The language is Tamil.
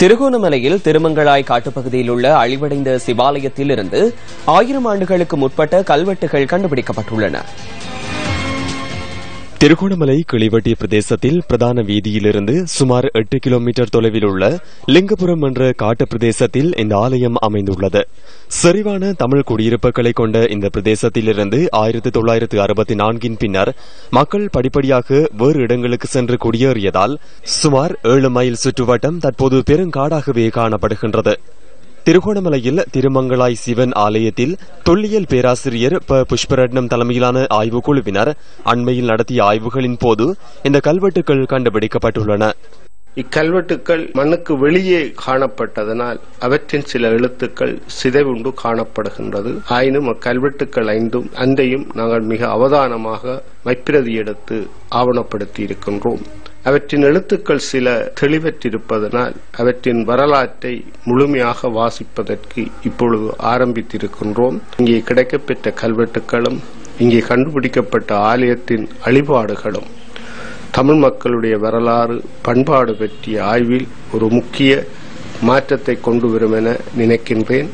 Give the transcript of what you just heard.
திருகோணமலையில் திருமங்களாய் காட்டுப்பகுதியில் உள்ள அழிவடைந்த சிவாலயத்தில் இருந்து ஆயிரம் ஆண்டுகளுக்கு முற்பட்ட கல்வெட்டுகள் கண்டுபிடிக்கப்பட்டுள்ளன. திருகோணமலை கிளிவட்டி பிரதேசத்தில் பிரதான வீதியிலிருந்து சுமார் எட்டு கிலோமீட்டர் தொலைவில் உள்ள லிங்கபுரம் என்ற காட்டு பிரதேசத்தில் இந்த ஆலயம் அமைந்துள்ளது. செறிவான தமிழ் குடியிருப்புகளை கொண்ட இந்த பிரதேசத்திலிருந்து ஆயிரத்தி தொள்ளாயிரத்து அறுபத்தி நான்கின் பின்னர் மக்கள் படிப்படியாக வேறு இடங்களுக்கு சென்று குடியேறியதால் சுமார் ஏழு மைல் சுற்றுவட்டம் தற்போது பெருங்காடாகவே காணப்படுகின்றது. திருகோணமலையில் திருமங்களாய் சிவன் ஆலயத்தில் தொல்லியல் பேராசிரியர் ப. புஷ்பரட்னம் தலைமையிலான ஆய்வுக்குழுவினர் அண்மையில் நடத்திய ஆய்வுகளின் போது இந்த கல்வெட்டுகள் கண்டுபிடிக்கப்பட்டுள்ளன. இக்கல்வெட்டுக்கள் மண்ணுக்கு வெளியே காணப்பட்டதனால் அவற்றின் சில எழுத்துக்கள் சிதைவுண்டு காணப்படுகின்றது. ஆயினும் அக்கல்வெட்டுக்கள் ஐந்தும் அந்தையும் நாங்கள் மிக அவதானமாக மைப்பிரதி எடுத்து ஆவணப்படுத்தி இருக்கின்றோம் அவற்றின் எழுத்துக்கள் சில தெளிவற்றிருப்பதனால் அவற்றின் வரலாற்றை முழுமையாக வாசிப்பதற்கு இப்பொழுது ஆரம்பித்திருக்கின்றோம். இங்கே கிடைக்கப்பெற்ற கல்வெட்டுக்களும் இங்கே கண்டுபிடிக்கப்பட்ட ஆலயத்தின் அழிபாடுகளும் தமிழ் மக்களுடைய வரலாறு பண்பாடு பற்றிய ஆய்வில் ஒரு முக்கிய மாற்றத்தை கொண்டு வரும் என நினைக்கின்றேன்.